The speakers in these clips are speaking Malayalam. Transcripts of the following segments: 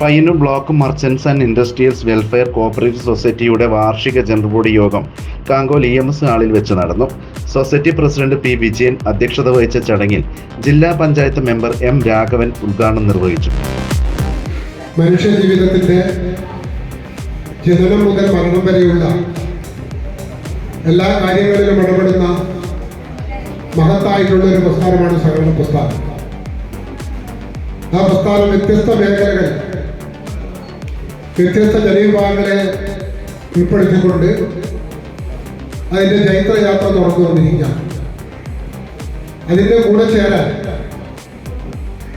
Payyanur block merchants and industrials welfare cooperative സൊസൈറ്റിയുടെ വാർഷിക ജനറൽ ബോഡി യോഗം കാങ്കോൽ ഇ എം എസ് ഹാളിൽ വെച്ച് നടന്നു. സൊസൈറ്റി പ്രസിഡന്റ് പി വിജയൻ അധ്യക്ഷത വഹിച്ച ചടങ്ങിൽ ജില്ലാ പഞ്ചായത്ത് മെമ്പർ എം രാഘവൻ ഉദ്ഘാടനം നിർവഹിച്ചു. മനുഷ്യ ജീവിതത്തിന്റെ ജനനം മുതൽ മരണം വരെയുള്ള എല്ലാ കാര്യങ്ങളിലും ഇടപെടുന്ന മഹത്തായിട്ടുള്ള ഒരു പ്രസ്ഥാനമാണ് സഹകരണ പ്രസ്ഥാനം. ആ പ്രസ്ഥാനം വ്യത്യസ്ത മേഖലകൾ വ്യത്യസ്ത ജനവിഭാഗങ്ങളെ ഉൾപ്പെടുത്തിക്കൊണ്ട് അതിന്റെ ചൈത്രയാത്ര തുറന്നുകൊണ്ടിരിക്കുകയാണ് അതിന്റെ കൂടെ ചേരാൻ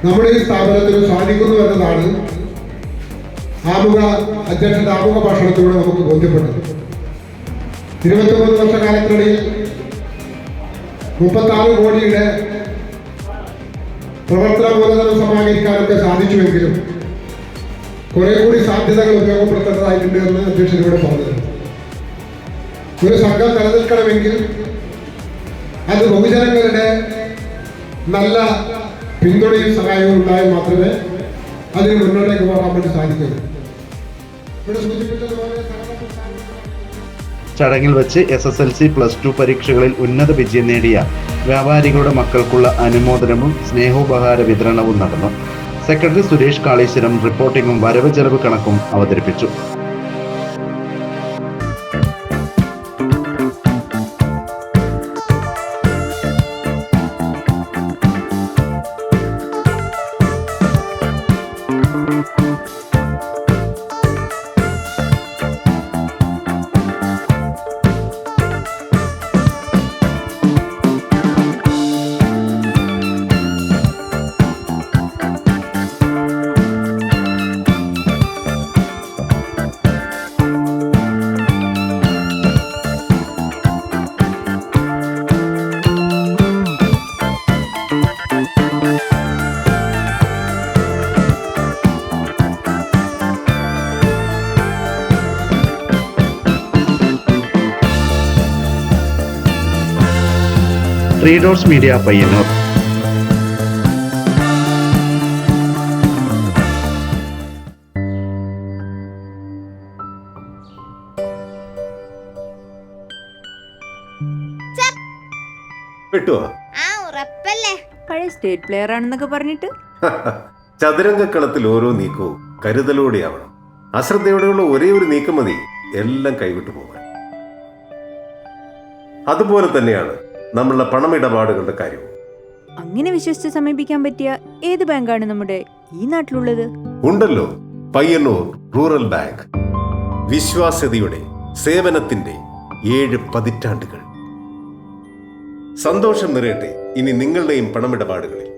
നമ്മുടെ ഈ സ്ഥാപനത്തിന് സാധിക്കുന്നു എന്നതാണ് ആമുഖ അധ്യക്ഷന്റെ ആമുഖ ഭാഷണത്തിലൂടെ നമുക്ക് ബോധ്യപ്പെട്ടത്. ഇരുപത്തിമൂന്ന് വർഷക്കാലത്തിനിടയിൽ മുപ്പത്താറ് കോടിയുടെ പ്രവർത്തന മൂലധനം സമാഹരിക്കാനൊക്കെ സാധിച്ചുവെങ്കിലും കുറെ കൂടി സാധ്യതകൾ ഉപയോഗപ്പെടുത്തേണ്ടതായിട്ടുണ്ട് എന്ന് അധ്യക്ഷൻ ഇവിടെ പറഞ്ഞിട്ടുണ്ട്. ഒരു സംഘം നിലനിൽക്കണമെങ്കിൽ അത് ബഹുജനങ്ങളുടെ നല്ല പിന്തുണയും സഹായവും ഉണ്ടായാൽ മാത്രമേ അതിന് മുന്നോട്ടേക്ക് പോകാൻ വേണ്ടി സാധിക്കുള്ളൂ ചടങ്ങിൽ വെച്ച് S S L C plus two പരീക്ഷകളിൽ ഉന്നത വിജയം നേടിയ വ്യാപാരികളുടെ മക്കൾക്കുള്ള അനുമോദനവും സ്നേഹോപഹാര വിതരണവും നടന്നു. സെക്രട്ടറി സുരേഷ് കാളീശ്വരം റിപ്പോർട്ടിംഗും വരവ് ചെലവ് കണക്കും അവതരിപ്പിച്ചു. Three dots media Payyanur. ആ ഉറപ്പല്ലേ? പഴയ സ്റ്റേറ്റ് പ്ലെയർ ആണെന്നൊക്കെ പറഞ്ഞിട്ട്. ചതുരംഗക്കളത്തിൽ ഓരോ നീക്കവും കരുതലോടെയാവണം. അശ്രദ്ധയോടെയുള്ള ഒരേ ഒരു നീക്കം മതി. എല്ലാം കൈവിട്ടു പോകാൻ. അതുപോലെ തന്നെയാണ് നമ്മളുടെ പണമിടപാടുകളുടെ കാര്യവും. അങ്ങനെ വിശ്വസിച്ച് സമീപിക്കാൻ പറ്റിയ ഏത് ബാങ്കാണ് നമ്മുടെ ഈ നാട്ടിലുള്ളത്? ഉണ്ടല്ലോ പയ്യന്നൂർ റൂറൽ ബാങ്ക്. വിശ്വാസ്യതയുടെ സേവനത്തിന്റെ ഏഴ് പതിറ്റാണ്ടുകൾ. സന്തോഷം നിറയട്ടെ ഇനി നിങ്ങളുടെയും പണമിടപാടുകളിൽ.